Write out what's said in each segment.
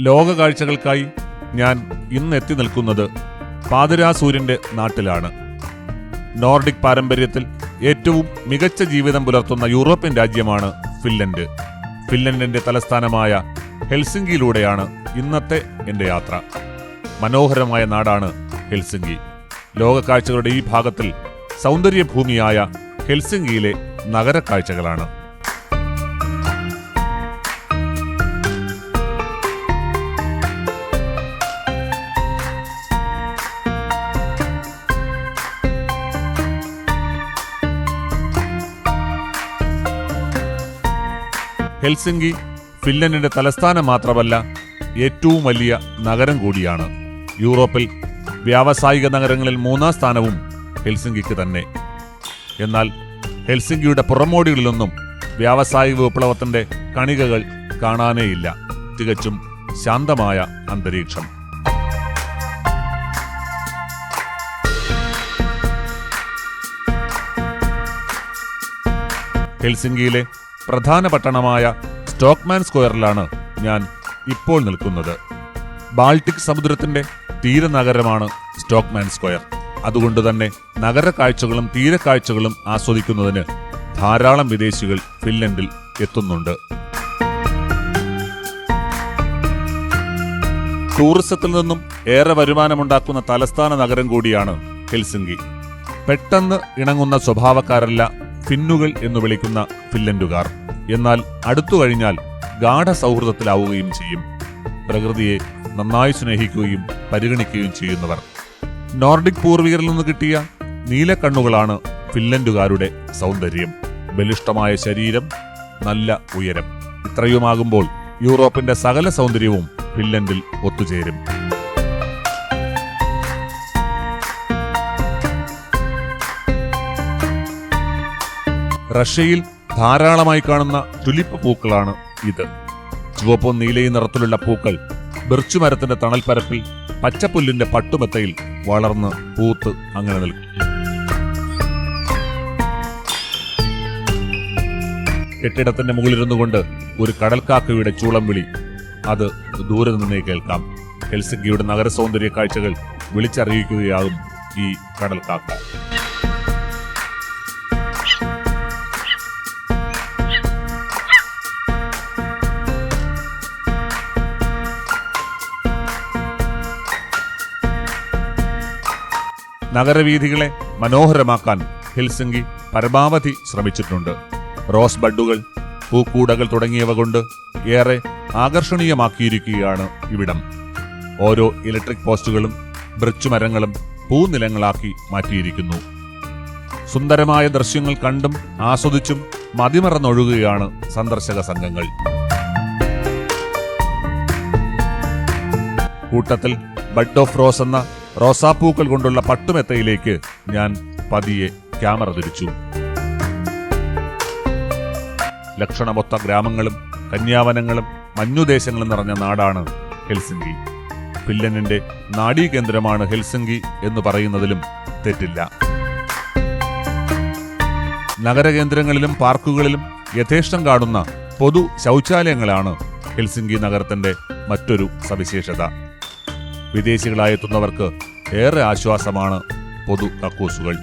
ലോക കാഴ്ചകൾക്കായി ഞാൻ ഇന്ന് എത്തി നിൽക്കുന്നത് പാതിരാസൂര്യന്റെ നാട്ടിലാണ്. നോർഡിക് പാരമ്പര്യത്തിൽ ഏറ്റവും മികച്ച ജീവിതം പുലർത്തുന്ന യൂറോപ്യൻ രാജ്യമാണ് ഫിൻലൻഡ്. ഫിൻലൻഡിന്റെ തലസ്ഥാനമായ ഹെൽസിംഗിയിലൂടെയാണ് ഇന്നത്തെ എന്റെ യാത്ര. മനോഹരമായ നാടാണ് ഹെൽസിംഗി ലോക കാഴ്ചകളുടെ ഈ ഭാഗത്തിൽ സൗന്ദര്യഭൂമിയായ ഹെൽസിംഗിയിലെ നഗര ഹെൽസിംഗി ഫിൻലൻഡിന്റെ തലസ്ഥാനം മാത്രമല്ല ഏറ്റവും വലിയ നഗരം കൂടിയാണ്. യൂറോപ്പിൽ വ്യാവസായിക നഗരങ്ങളിൽ മൂന്നാം സ്ഥാനവും ഹെൽസിംഗിക്ക് തന്നെ. എന്നാൽ ഹെൽസിംഗിയുടെ പുറമോടികളിലൊന്നും വ്യാവസായിക വിപ്ലവത്തിന്റെ കണികകൾ കാണാനേയില്ല. തികച്ചും ശാന്തമായ അന്തരീക്ഷം. ഹെൽസിംഗിയിലെ പ്രധാന പട്ടണമായ സ്റ്റോക്ക്മാൻ സ്ക്വയറിലാണ് ഞാൻ ഇപ്പോൾ നിൽക്കുന്നത്. ബാൾട്ടിക് സമുദ്രത്തിന്റെ തീരനഗരമാണ് സ്റ്റോക്ക്മാൻ സ്ക്വയർ. അതുകൊണ്ട് തന്നെ നഗര കാഴ്ചകളും തീരക്കാഴ്ചകളും ആസ്വദിക്കുന്നതിന് ധാരാളം വിദേശികൾ ഫിൻലൻഡിൽ എത്തുന്നുണ്ട്. ടൂറിസത്തിൽ നിന്നും ഏറെ വരുമാനമുണ്ടാക്കുന്ന തലസ്ഥാന നഗരം കൂടിയാണ് ഹെൽസിംഗി പെട്ടെന്ന് ഇണങ്ങുന്ന സ്വഭാവക്കാരല്ല ഫിന്നുകൾ എന്ന് വിളിക്കുന്ന ഫിൻലൻഡുകാർ എന്നാൽ അടുത്തു കഴിഞ്ഞാൽ ഗാഠ സൗഹൃദത്തിലാവുകയും ചെയ്യും. പ്രകൃതിയെ നന്നായി സ്നേഹിക്കുകയും പരിഗണിക്കുകയും ചെയ്യുന്നവർ. നോർഡിക് പൂർവികരിൽ നിന്ന് കിട്ടിയ നീലക്കണ്ണുകളാണ് ഫിൻലൻഡുകാരുടെ സൗന്ദര്യം. ബലിഷ്ടമായ ശരീരം നല്ല ഉയരം. ഇത്രയുമാകുമ്പോൾ യൂറോപ്പിന്റെ സകല സൗന്ദര്യവും ഫിൻലൻഡിൽ ഒത്തുചേരും. റഷ്യയിൽ ധാരാളമായി കാണുന്ന ടുലിപ്പ് പൂക്കളാണ് ഇത്. ചുവപ്പും നീലയും നിറത്തിലുള്ള പൂക്കൾ ബിർച്ചു മരത്തിന്റെ തണൽപ്പരപ്പിൽ പച്ചപ്പുല്ലിന്റെ പട്ടുമെത്തയിൽ വളർന്ന് പൂത്ത് അങ്ങനെ നിൽക്കും. കെട്ടിടത്തിന്റെ മുകളിലിരുന്നു കൊണ്ട് ഒരു കടൽക്കാക്കയുടെ ചൂളം വിളി. അത് ദൂരെ നിന്നേ കേൾക്കാം. ഹെൽസിംഗിയുടെ നഗര സൗന്ദര്യ കാഴ്ചകൾ വിളിച്ചറിയിക്കുകയാകും ഈ കടൽക്കാക്ക. നഗരവീഥികളെ മനോഹരമാക്കാൻ ഹിൽസിംഗി പരമാവധി ശ്രമിച്ചിട്ടുണ്ട്. റോസ് ബഡുകൾ പൂക്കൂടകൾ തുടങ്ങിയവ കൊണ്ട് ഏറെ ആകർഷണീയമാക്കിയിരിക്കുകയാണ് ഇവിടം. ഓരോ ഇലക്ട്രിക് പോസ്റ്റുകളും വൃച്ചുമരങ്ങളും പൂനിലങ്ങളാക്കി മാറ്റിയിരിക്കുന്നു. സുന്ദരമായ ദൃശ്യങ്ങൾ കണ്ടും ആസ്വദിച്ചും മതിമറന്നൊഴുകുകയാണ് സന്ദർശക സംഘങ്ങൾ. കൂട്ടത്തിൽ ബഡ് ഓഫ് റോസ് എന്ന റോസാപ്പൂക്കൾ കൊണ്ടുള്ള പട്ടുമെത്തയിലേക്ക് ഞാൻ പതിയെ ക്യാമറ തിരിച്ചു. ലക്ഷണമൊത്ത ഗ്രാമങ്ങളും കന്യാവനങ്ങളും മഞ്ഞുദേശങ്ങളും നിറഞ്ഞ നാടാണ് ഹെൽസിംഗി ഫിൻലൻഡിന്റെ നാഡീകേന്ദ്രമാണ് ഹെൽസിംഗി എന്ന് പറയുന്നതിലും തെറ്റില്ല. നഗരകേന്ദ്രങ്ങളിലും പാർക്കുകളിലും യഥേഷ്ടം കാണുന്ന പൊതു ശൗചാലയങ്ങളാണ് ഹെൽസിംഗി നഗരത്തിന്റെ മറ്റൊരു സവിശേഷത. വിദേശികളായെത്തുന്നവർക്ക് ഏറെ ആശ്വാസമാണ് പൊതു കക്കൂസുകൾ.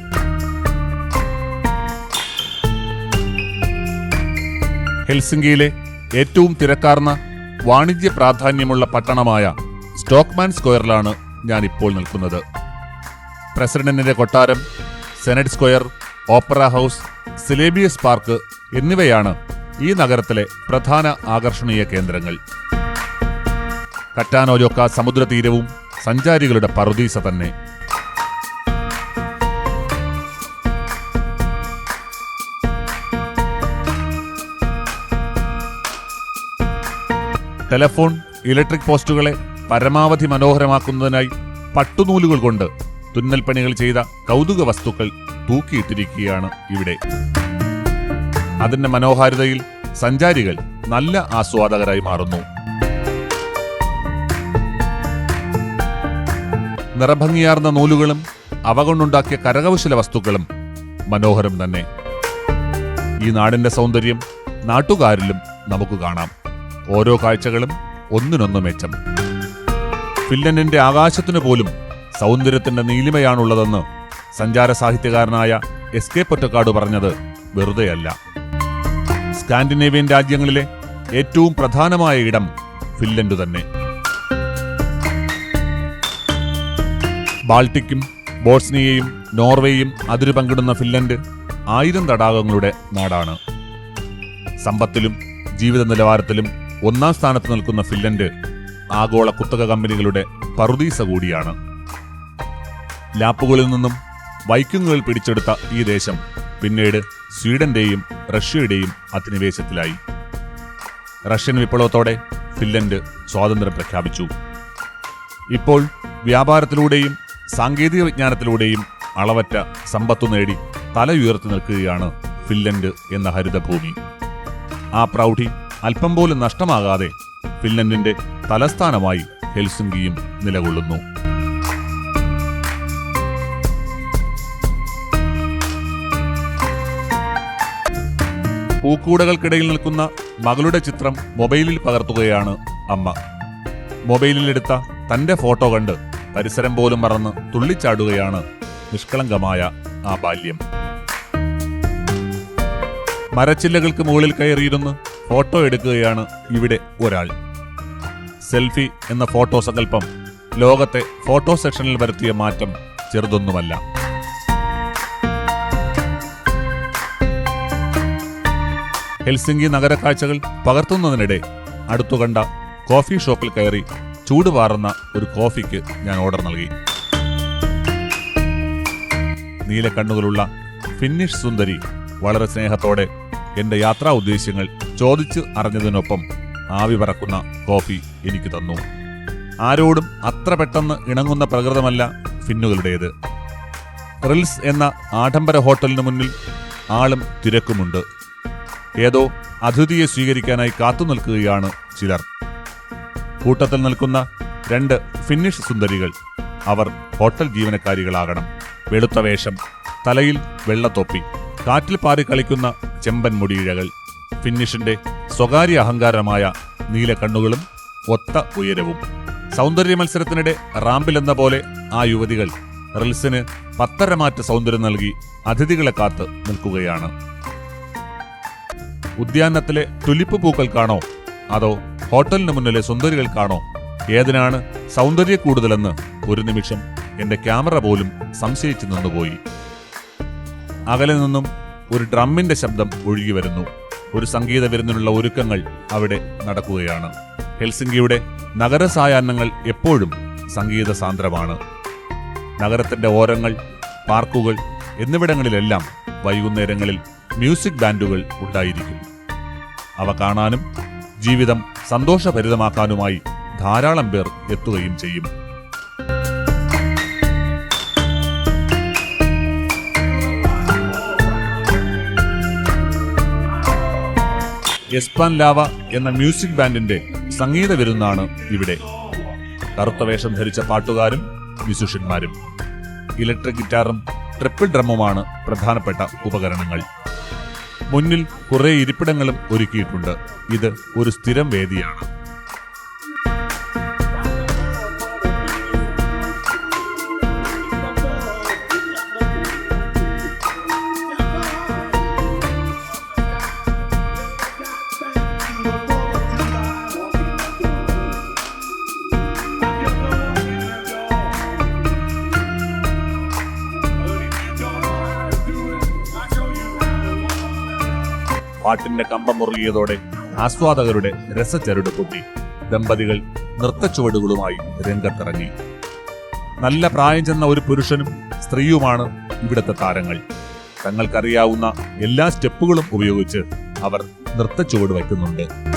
ഹെൽസിംഗിയിലെ ഏറ്റവും തിരക്കാർന്ന വാണിജ്യ പ്രാധാന്യമുള്ള പട്ടണമായ സ്റ്റോക്ക്മാൻ സ്ക്വയറിലാണ് ഞാൻ ഇപ്പോൾ നിൽക്കുന്നത്. പ്രസിഡന്റിന്റെ കൊട്ടാരം Senate Square Opera House Sibelius Park എന്നിവയാണ് ഈ നഗരത്തിലെ പ്രധാന ആകർഷണീയ കേന്ദ്രങ്ങൾ. കറ്റാനോജോക്ക സമുദ്രതീരവും സഞ്ചാരികളുടെ പറുദീസ തന്നെ. ടെലഫോൺ ഇലക്ട്രിക് പോസ്റ്റുകളെ പരമാവധി മനോഹരമാക്കുന്നതിനായി പട്ടുനൂലുകൾ കൊണ്ട് തുന്നൽപ്പണികൾ ചെയ്ത കൗതുക വസ്തുക്കൾ തൂക്കിയിട്ടിരിക്കുകയാണ് ഇവിടെ. അതിന്റെ മനോഹാരിതയിൽ സഞ്ചാരികൾ നല്ല ആസ്വാദകരായി മാറുന്നു. നിറഭംഗിയാർന്ന നൂലുകളും അവ കൊണ്ടുണ്ടാക്കിയ കരകൗശല വസ്തുക്കളും മനോഹരം തന്നെ. ഈ നാടിന്റെ സൗന്ദര്യം നാട്ടുകാരിലും നമുക്ക് കാണാം. ഓരോ കാഴ്ചകളും ഒന്നിനൊന്ന് മെച്ചം. ഫിൻലൻഡിന്റെ ആകാശത്തിനു പോലും സൗന്ദര്യത്തിന്റെ നീലിമയാണുള്ളതെന്ന് സഞ്ചാര സാഹിത്യകാരനായ എസ് കെ പൊറ്റക്കാട് പറഞ്ഞത് വെറുതെയല്ല. സ്കാൻഡിനേവിയൻ രാജ്യങ്ങളിലെ ഏറ്റവും പ്രധാനമായ ഇടം ഫിൻലൻഡ് തന്നെ. ബാൾട്ടിക്കും ബോട്സ്നിയയും നോർവേയും അതിരു പങ്കിടുന്ന ഫിൻലൻഡ് ആയിരം തടാകങ്ങളുടെ നാടാണ്. സമ്പത്തിലും ജീവിത നിലവാരത്തിലും ഒന്നാം സ്ഥാനത്ത് നിൽക്കുന്ന ഫിൻലൻഡ് ആഗോള കുത്തക കമ്പനികളുടെ പറുദീസ കൂടിയാണ്. ലാപ്പുകളിൽ നിന്നും വൈക്കിങ്ങുകൾ പിടിച്ചെടുത്ത ഈ ദേശം പിന്നീട് സ്വീഡന്റെയും റഷ്യയുടെയും അധിനിവേശത്തിലായി. റഷ്യൻ വിപ്ലവത്തോടെ ഫിൻലൻഡ് സ്വാതന്ത്ര്യം പ്രഖ്യാപിച്ചു. ഇപ്പോൾ വ്യാപാരത്തിലൂടെയും സാങ്കേതിക വിജ്ഞാനത്തിലൂടെയും അളവറ്റ സമ്പത്തു നേടി തലയുയർത്തി നിൽക്കുകയാണ് ഫിൻലൻഡ് എന്ന ഹരിതഭൂമി. ആ പ്രൗഢി അല്പം പോലും നഷ്ടമാകാതെ ഫിൻലൻഡിന്റെ തലസ്ഥാനമായി ഹെൽസിംഗിയും നിലകൊള്ളുന്നു. പൂക്കൂടകൾക്കിടയിൽ നിൽക്കുന്ന മകളുടെ ചിത്രം മൊബൈലിൽ പകർത്തുകയാണ് അമ്മ. മൊബൈലിലെടുത്ത തന്റെ ഫോട്ടോ കണ്ട് പരിസരം പോലും മറന്ന് തുള്ളിച്ചാടുകയാണ് നിഷ്കളങ്കമായ ആ ബാല്യം. മരച്ചില്ലകൾക്ക് മുകളിൽ കയറിയിരുന്ന് ഫോട്ടോ എടുക്കുകയാണ് ഇവിടെ ഒരാൾ. സെൽഫി എന്ന ഫോട്ടോ സങ്കല്പം ലോകത്തെ ഫോട്ടോ സെക്ഷനിൽ വരുത്തിയ മാറ്റം ചെറുതൊന്നുമല്ല. ഹെൽസിംഗി നഗരക്കാഴ്ചകൾ പകർത്തുന്നതിനിടെ അടുത്തുകണ്ട കോഫി ഷോപ്പിൽ കയറി ചൂടുപാറുന്ന ഒരു കോഫിക്ക് ഞാൻ ഓർഡർ നൽകി. നീല കണ്ണുകളുള്ള ഫിന്നിഷ് സുന്ദരി വളരെ സ്നേഹത്തോടെ എന്റെ യാത്രാ ഉദ്ദേശ്യങ്ങൾ ചോദിച്ച് അറിഞ്ഞതിനൊപ്പം ആവി പറക്കുന്ന കോഫി എനിക്ക് തന്നു. ആരോടും അത്ര പെട്ടെന്ന് ഇണങ്ങുന്ന പ്രകൃതമല്ല ഫിന്നുകളുടേത്. റിൽസ് എന്ന ആഡംബര ഹോട്ടലിന് മുന്നിൽ ആളും തിരക്കുമുണ്ട്. ഏതോ അതിഥിയെ സ്വീകരിക്കാനായി കാത്തു നിൽക്കുകയാണ് ചിലർ. കൂട്ടത്തിൽ നിൽക്കുന്ന രണ്ട് ഫിന്നിഷ് സുന്ദരികൾ. അവർ ഹോട്ടൽ ജീവനക്കാരികളാകണം. വെളുത്ത വേഷം തലയിൽ വെള്ളത്തൊപ്പി കാറ്റിൽ പാറി കളിക്കുന്ന ചെമ്പൻ മുടിയിഴകൾ ഫിന്നിഷിന്റെ സ്വകാര്യ അഹങ്കാരമായ നീല കണ്ണുകളും ഒത്ത ഉയരവും. സൗന്ദര്യ മത്സരത്തിനിടെ റാമ്പിലെന്ന പോലെ ആ യുവതികൾ റിൽസിന് പത്തരമാറ്റ സൗന്ദര്യം നൽകി അതിഥികളെ കാത്ത് നിൽക്കുകയാണ്. ഉദ്യാനത്തിലെ തുലിപ്പ് പൂക്കൾക്കാണോ അതോ ഹോട്ടലിന് മുന്നിലെ സുന്ദരികൾക്കാണോ ഏതിനാണ് സൗന്ദര്യ കൂടുതലെന്ന് ഒരു നിമിഷം എന്റെ ക്യാമറ പോലും സംശയിച്ചു നിന്നുപോയി. അകലെ നിന്നും ഒരു ഡ്രമ്മിന്റെ ശബ്ദം ഒഴുകി വരുന്നു. ഒരു സംഗീത വിരുന്നിനുള്ള ഒരുക്കങ്ങൾ അവിടെ നടക്കുകയാണ്. ഹെൽസിംഗിയുടെ നഗരസായാഹ്നങ്ങൾ എപ്പോഴും സംഗീത സാന്ദ്രമാണ്. നഗരത്തിന്റെ ഓരങ്ങൾ പാർക്കുകൾ എന്നിവിടങ്ങളിലെല്ലാം വൈകുന്നേരങ്ങളിൽ മ്യൂസിക് ബാൻഡുകൾ ഉണ്ടായിരിക്കും. അവ കാണാനും ജീവിതം സന്തോഷഭരിതമാക്കാനുമായി ധാരാളം പേർ എത്തുകയും ചെയ്യും. എസ്പാൻ ലാവ എന്ന മ്യൂസിക് ബാൻഡിന്റെ സംഗീത വിരുന്നാണ് ഇവിടെ. കറുത്ത വേഷം ധരിച്ച പാട്ടുകാരും മ്യൂസിഷ്യന്മാരും ഇലക്ട്രിക് ഗിറ്റാറും ട്രിപ്പിൾ ഡ്രമ്മുമാണ് പ്രധാനപ്പെട്ട ഉപകരണങ്ങൾ. മുന്നിൽ കുറേ ഇരിപ്പിടങ്ങളും ഒരുക്കിയിട്ടുണ്ട്. ഇത് ഒരു സ്ഥിരം വേദിയാണ്. പാട്ടിന്റെ കമ്പം മുറുകിയതോടെ ആസ്വാദകരുടെ രസചരട് പൊട്ടി. ദമ്പതികൾ നൃത്തച്ചുവടുകളുമായി രംഗത്തിറങ്ങി. നല്ല പ്രായം ചെന്ന ഒരു പുരുഷനും സ്ത്രീയുമാണ് ഇവിടുത്തെ താരങ്ങൾ. തങ്ങൾക്കറിയാവുന്ന എല്ലാ സ്റ്റെപ്പുകളും ഉപയോഗിച്ച് അവർ നൃത്തച്ചുവട് വയ്ക്കുന്നുണ്ട്.